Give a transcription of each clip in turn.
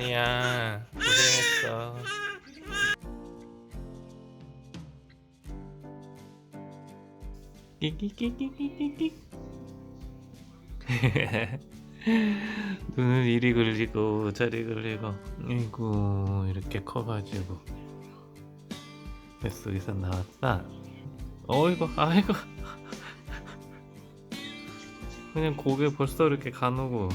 예나야. 고생했어. 끼끼끼끼끼끼. 눈은 이리 굴리고 저리 굴리고 아이고 이렇게 커가지고. 뱃속에서 나왔다. 어이구 아이고. 그냥 고개 벌써 이렇게 가누고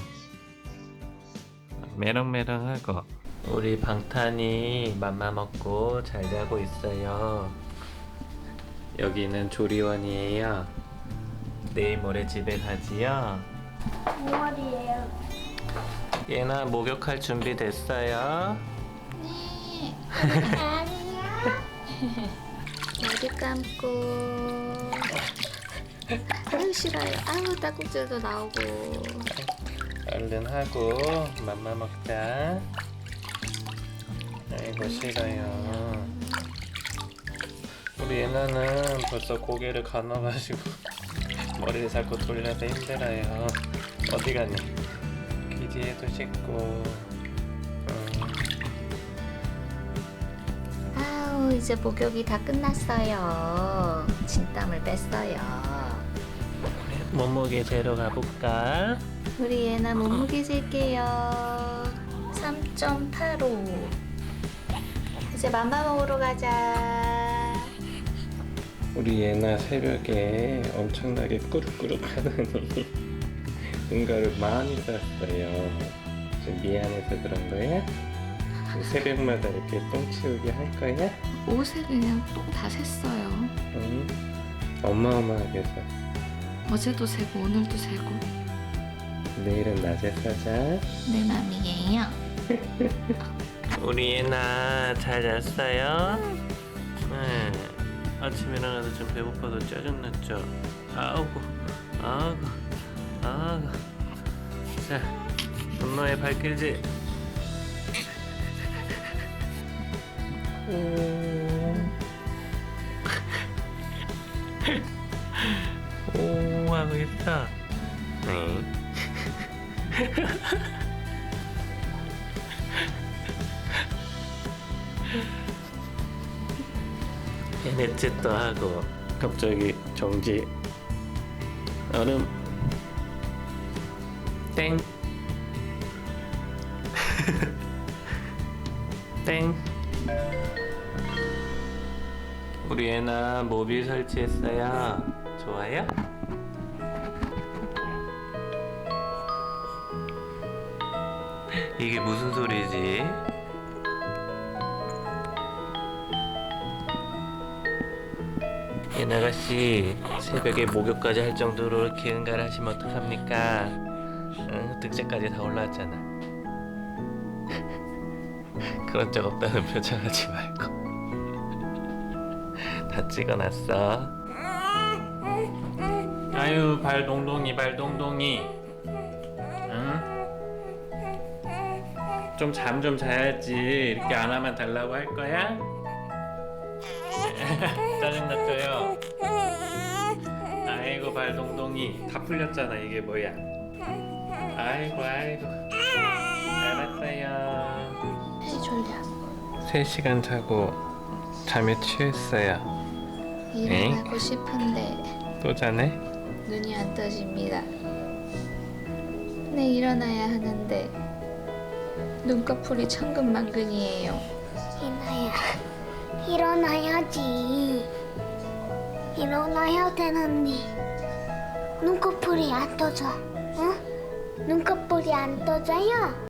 메랑메랑하고 우리 방탄이 맘마 먹고 잘 자고 있어요 여기는 조리원이에요 내일 모레 집에 가지요 5월이에요. 얘나 목욕할 준비 됐어요? 네. 아니야. 머리 감고. 아유 싫어요. 아유 딸꾹질도 나오고. 얼른 하고 맘마 먹자. 아이고 싫어요. 우리 예나는 벌써 고개를 가눠가지고 머리를 자꾸 돌려서 힘들어요. 어디 가니? 귀 뒤에도 씻고. 음, 아우 이제 목욕이 다 끝났어요. 진땀을 뺐어요. 몸무게 재러 가볼까? 우리 애나 몸무게 잴게요. 3.85. 이제 맘마 먹으러 가자. 우리 예나 새벽에 엄청나게 꾸룩꾸룩 하더니 응가를 많이 쌌어요. 좀 미안해서 그런 거야? 새벽마다 이렇게 똥 치우게 할 거야? 옷에 그냥 똥 다 샜어요. 응? 어마어마하게 쌌어. 어제도 세고 오늘도 세고 내일은 낮에 싸자. 내 맘이에요. 우리 예나 잘 잤어요? 네. 아침에 일어나서 좀 배고파서 짜증났죠? 아우고, 아우고, 아우고. 자, 분노의 발길질. 오, 오 하고 있어. 네. 얘네 짓도 하고 갑자기 정지 얼음 땡 땡. 우리 애나 모빌 설치했어요. 좋아요? 이게 무슨 소리지? 예나가 씨 새벽에 목욕까지 할 정도로 이렇게 응가를 하시면 어떡합니까? 응, 득제까지 다 올라왔잖아 그런 적 없다는 표정 하지 말고 다 찍어놨어 아유 발 동동이 발 동동이 좀 잠 좀 자야지 이렇게 안 하면 달라고 할 거야? 짜증났죠요? 아이고 발동동이 다 풀렸잖아 이게 뭐야 아이고 아이고 알았어요 해 졸려. 3시간 자고 잠에 취했어요 일어나고 싶은데 또 자네? 눈이 안 떠집니다. 네 일어나야 하는데 눈꺼풀이 천근만근이에요. 이나야, 일어나야지. 일어나야 되는데 눈꺼풀이 안 떠져. 응? 눈꺼풀이 안 떠져요?